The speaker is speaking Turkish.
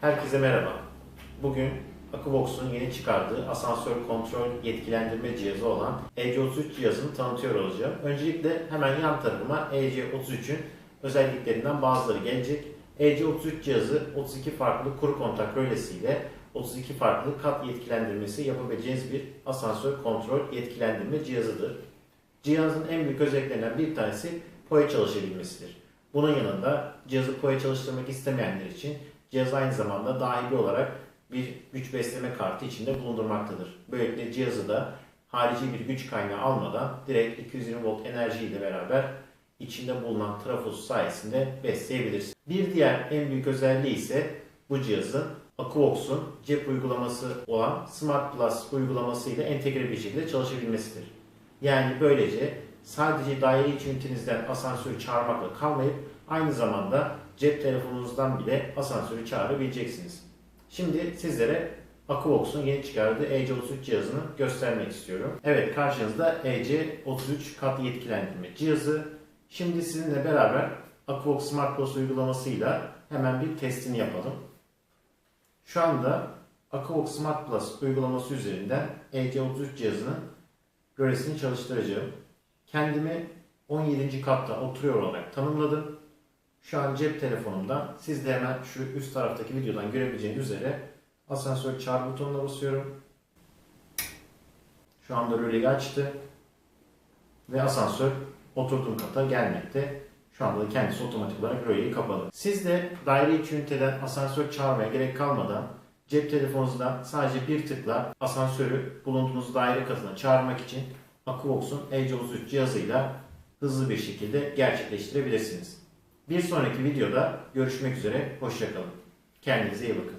Herkese merhaba. Bugün Akubox'un yeni çıkardığı asansör kontrol yetkilendirme cihazı olan EC33 cihazını tanıtıyor olacağım. Öncelikle hemen yan tarafıma EC33'ün özelliklerinden bazıları gelecek. EC33 cihazı 32 farklı kuru kontak rölesiyle 32 farklı kat yetkilendirmesi yapabileceğiniz bir asansör kontrol yetkilendirme cihazıdır. Cihazın en büyük özelliklerinden bir tanesi PoE çalışabilmesidir. Bunun yanında cihazı PoE çalıştırmak istemeyenler için cihaz aynı zamanda dahili olarak bir güç besleme kartı içinde bulundurmaktadır. Böylelikle cihazı da harici bir güç kaynağı almadan direkt 220 volt enerji ile beraber içinde bulunan trafosu sayesinde besleyebilirsiniz. Bir diğer en büyük özelliği ise bu cihazın Aquox'un cep uygulaması olan Smart Plus uygulaması ile entegre bir şekilde çalışabilmesidir. Yani böylece sadece daire içi asansörü çağırmakla kalmayıp aynı zamanda cep telefonunuzdan bile asansörü çağırabileceksiniz. Şimdi sizlere Aquox'un yeni çıkardığı EC33 cihazını göstermek istiyorum. Evet karşınızda EC33 kat yetkilendirme cihazı. Şimdi sizinle beraber Aquox Smart Plus uygulamasıyla hemen bir testini yapalım. Şu anda Aquox Smart Plus uygulaması üzerinden EC33 cihazının rölesini çalıştıracağım. Kendimi 17. katta oturuyor olarak tanımladım. Şu an cep telefonumdan siz de hemen şu üst taraftaki videodan görebileceğiniz üzere asansör çağır butonuna basıyorum. Şu anda röleyi açtı. Ve asansör oturduğum kata gelmekte. Şu anda da kendisi otomatik olarak röleyi kapalı. Siz de daire içi üniteden asansör çağırmaya gerek kalmadan cep telefonunuzdan sadece bir tıkla asansörü bulunduğunuz daire katına çağırmak için AkuVox'un EC33 cihazıyla hızlı bir şekilde gerçekleştirebilirsiniz. Bir sonraki videoda görüşmek üzere, hoşçakalın. Kendinize iyi bakın.